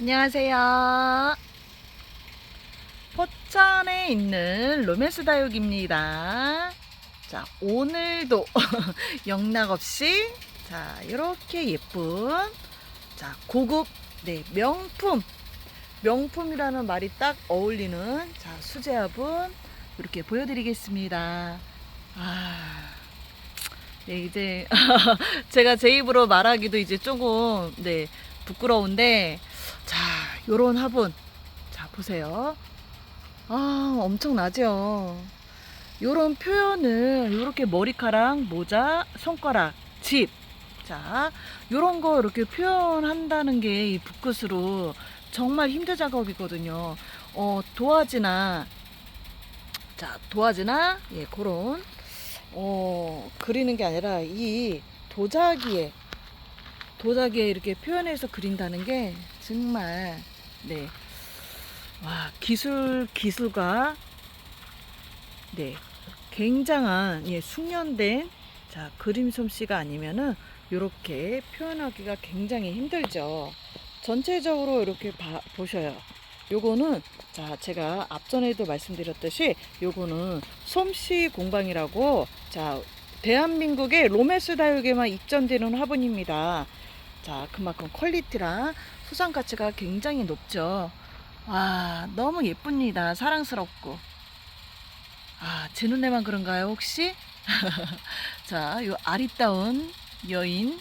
안녕하세요. 포천에 있는 로맨스 다육입니다. 자, 오늘도 영락 없이 자, 이렇게 예쁜 자, 고급 네, 명품 명품이라는 말이 딱 어울리는 자, 수제화분 이렇게 보여 드리겠습니다. 아, 네, 이제 제가 제 입으로 말하기도 이제 조금 네, 부끄러운데 자, 요런 화분 자, 보세요. 아, 엄청나죠? 요런 표현을 요렇게 머리카락, 모자, 손가락, 집 자, 요런 거 이렇게 표현한다는 게 이 붓끝으로 정말 힘든 작업이거든요. 어, 도화지나 자, 도화지나 예, 그런 어, 그리는 게 아니라 이 도자기에 도자기에 이렇게 표현해서 그린다는 게 정말 네. 와, 기술 기술가 네. 굉장한 예, 숙련된 자, 그림 솜씨가 아니면은 요렇게 표현하기가 굉장히 힘들죠. 전체적으로 이렇게 봐, 보셔요. 요거는 자 제가 앞전에도 말씀드렸듯이 요거는 솜씨 공방이라고 자 대한민국의 로맨스 다육에만 입점되는 화분입니다. 자 그만큼 퀄리티랑 소장 가치가 굉장히 높죠. 와 너무 예쁩니다. 사랑스럽고 아 제 눈에만 그런가요 혹시? 자 요 아리따운 여인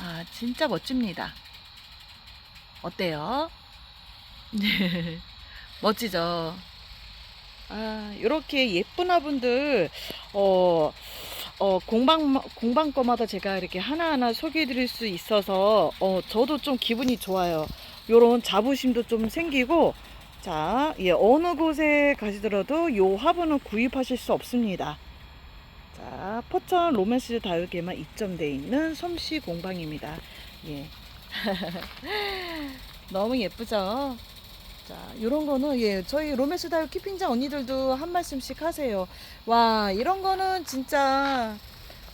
아 진짜 멋집니다. 어때요? 네, 멋지죠. 아, 이렇게 예쁜 화분들, 어, 어, 공방, 공방 거마다 제가 이렇게 하나하나 소개해 드릴 수 있어서, 어, 저도 좀 기분이 좋아요. 요런 자부심도 좀 생기고, 자, 예, 어느 곳에 가시더라도 요 화분은 구입하실 수 없습니다. 자, 포천 로맨스 다육에만 입점되어 있는 솜씨 공방입니다. 예. 너무 예쁘죠? 자, 요런 거는, 예, 저희 로맨스 다육 키핑장 언니들도 한 말씀씩 하세요. 와, 이런 거는 진짜,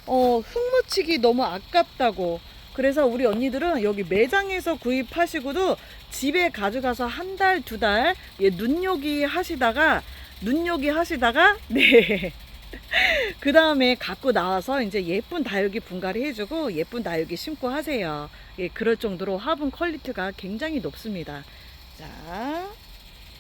어, 흙묻히기 너무 아깝다고. 그래서 우리 언니들은 여기 매장에서 구입하시고도 집에 가져가서 한 달, 두 달, 예, 눈요기 하시다가, 눈요기 하시다가, 네. 그 다음에 갖고 나와서 이제 예쁜 다육이 분갈이 해주고 예쁜 다육이 심고 하세요. 예, 그럴 정도로 화분 퀄리티가 굉장히 높습니다. 자,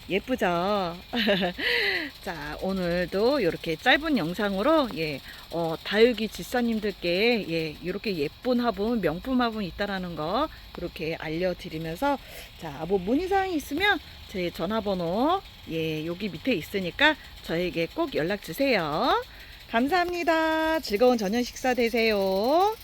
예쁘죠? 자, 오늘도 이렇게 짧은 영상으로, 예, 어, 다육이 집사님들께, 예, 이렇게 예쁜 화분, 명품 화분 있다라는 거, 이렇게 알려드리면서, 자, 뭐 문의사항이 있으면 제 전화번호, 예, 여기 밑에 있으니까 저에게 꼭 연락 주세요. 감사합니다. 즐거운 저녁 식사 되세요.